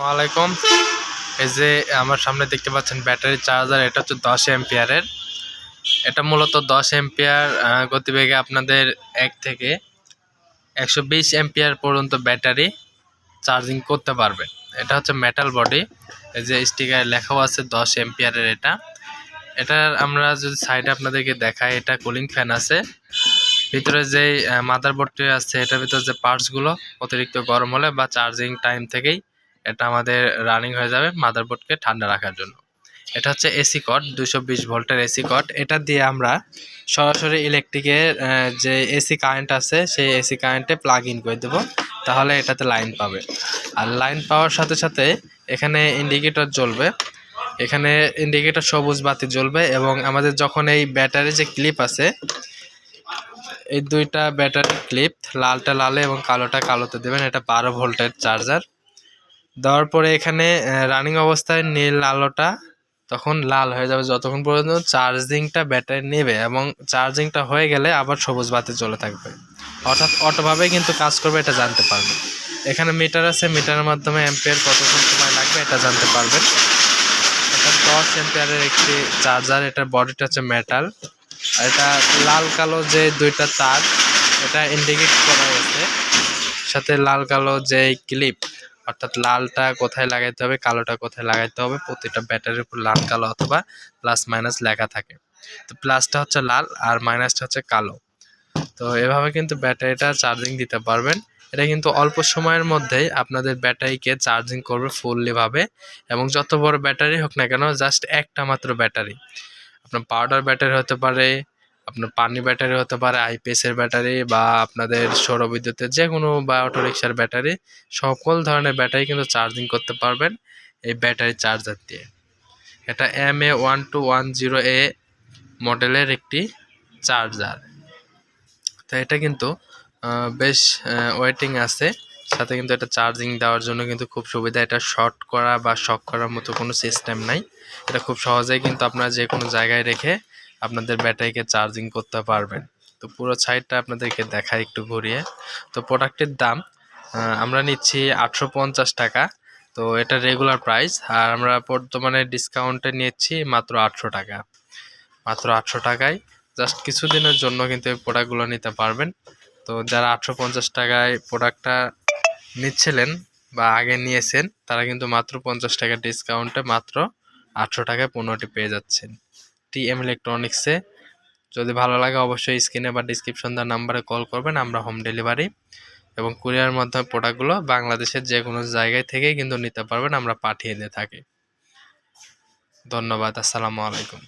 আসসালামাইকুম এই যে আমার সামনে দেখতে পাচ্ছেন ব্যাটারি চার্জার, এটা হচ্ছে দশ এম্পিয়ারের এটা মূলত দশ এম্পিয়ার গতিবেগে আপনাদের এক থেকে একশো বিশ এম্পিয়ার পর্যন্ত ব্যাটারি চার্জিং করতে পারবে। এটা হচ্ছে মেটাল বডি এই যে স্টিকার লেখাও আছে দশ এম্পিয়ারের এটা। এটার আমরা যদি সাইডে আপনাদেরকে দেখাই, এটা কুলিং ফ্যান আছে। ভিতরে যে মাদারবোর্ডটি আছে, এটার ভিতরে যে পার্টসগুলো অতিরিক্ত গরম হলে বা চার্জিং টাইম থেকেই এটা আমাদের রানিং হয়ে যাবে মাদারবোর্ডকে ঠান্ডা রাখার জন্য। এটা হচ্ছে এসি কট দুশো বিশ ভোল্টের এসি কট এটা দিয়ে আমরা সরাসরি ইলেকট্রিকের যে এসি কারেন্ট আছে, সেই এসি কারেন্টে প্লাগ ইন করে দেবো। তাহলে এটাতে লাইন পাবে। আর লাইন পাওয়ার সাথে সাথে এখানে ইন্ডিকেটর জ্বলবে। এখানে ইন্ডিকেটর সবুজ বাতি জ্বলবে এবং আমাদের যখন এই ব্যাটারি যে ক্লিপ আছে, এই দুইটা ব্যাটারি ক্লিপ লালটা লালে এবং কালোটা কালোতে দেবেন। এটা বারো ভোল্টের চার্জার দেওয়ার পরে এখানে রানিং অবস্থায় নীল আলোটা তখন লাল হয়ে যাবে। যতক্ষণ পর্যন্ত চার্জিংটা ব্যাটারি নেবে এবং চার্জিংটা হয়ে গেলে আবার সবুজ বাতি চলে থাকবে। অর্থাৎ অটোভাবে কিন্তু কাজ করবে, এটা জানতে পারবে। এখানে মিটার আছে মিটারের মাধ্যমে অ্যাম্পিয়ার কতক্ষণ সময় লাগবে, এটা জানতে পারবেন এটা দশ অ্যাম্পিয়ারের একটি চার্জার এটার বডিটা হচ্ছে মেটাল আর এটা লাল কালো যে দুইটা তার, এটা ইন্ডিকেট করা হয়েছে। সাথে লাল কালো যে ক্লিপ অর্থাৎ লালটা কোথায় লাগাইতে হবে, কালোটা কোথায় লাগাইতে হবে, প্রতিটা ব্যাটারির উপর লাল, কালো অথবা প্লাস মাইনাস লেখা থাকে। তো প্লাসটা হচ্ছে লাল আর মাইনাসটা হচ্ছে কালো। তো এভাবে কিন্তু ব্যাটারিটা চার্জিং দিতে পারবেন। এটা কিন্তু অল্প সময়ের মধ্যেই আপনাদের ব্যাটারিকে চার্জিং করবে ফুললিভাবে এবং যত বড় ব্যাটারি হোক না কেন জাস্ট একটা মাত্র ব্যাটারি। আপনার পাউডার ব্যাটারি হতে পারে আপনার পানি ব্যাটারি হতে পারে আইপিএসের ব্যাটারি বা আপনাদের সৌর বিদ্যুতের যে কোনো বা অটোরিক্সার ব্যাটারি, সকল ধরনের ব্যাটারি কিন্তু চার্জিং করতে পারবেন এই ব্যাটারি চার্জার দিয়ে। এটা M A one two one zero A মডেলের একটি চার্জার। তো এটা কিন্তু বেশ ওয়েটিং আছে। সাথে কিন্তু এটা চার্জিং দেওয়ার জন্য কিন্তু খুব সুবিধা। এটা শর্ট করা বা শক করার মতো কোনো সিস্টেম নাই। এটা খুব সহজেই কিন্তু আপনারা যে কোনো জায়গায় রেখে আপনাদের ব্যাটারিকে চার্জিং করতে পারবেন। তো পুরো সাইডটা আপনাদেরকে দেখাই একটু ঘুরিয়ে। তো প্রোডাক্টের দাম আমরা নিচ্ছি আটশো পঞ্চাশ টাকা। তো এটা রেগুলার প্রাইস আর আমরা বর্তমানে ডিসকাউন্টে নিচ্ছি মাত্র আটশো টাকা। মাত্র আটশো টাকায়। জাস্ট কিছুদিনের জন্য কিন্তু এই প্রোডাক্টগুলো নিতে পারবেন। তো যারা আটশো পঞ্চাশ টাকায় প্রোডাক্টটা নিচ্ছিলেন বা আগে নিয়েছেন, তারা কিন্তু মাত্র পঞ্চাশ টাকা ডিসকাউন্টে মাত্র আটশো টাকায় পণ্যটি পেয়ে যাচ্ছেন। টি এম ইলেকট্রনিক্সে। যদি ভালো লাগে অবশ্যই স্ক্রিনে বা ডিসক্রিপশন দেওয়ার নাম্বারে কল করবেন, আমরা হোম ডেলিভারি। এবং কুরিয়ার মাধ্যমে প্রোডাক্টগুলো বাংলাদেশের যে কোনো জায়গায় থেকেই কিন্তু নিতে পারবেন, আমরা পাঠিয়ে দিয়ে থাকি। ধন্যবাদ, আসসালামু আলাইকুম।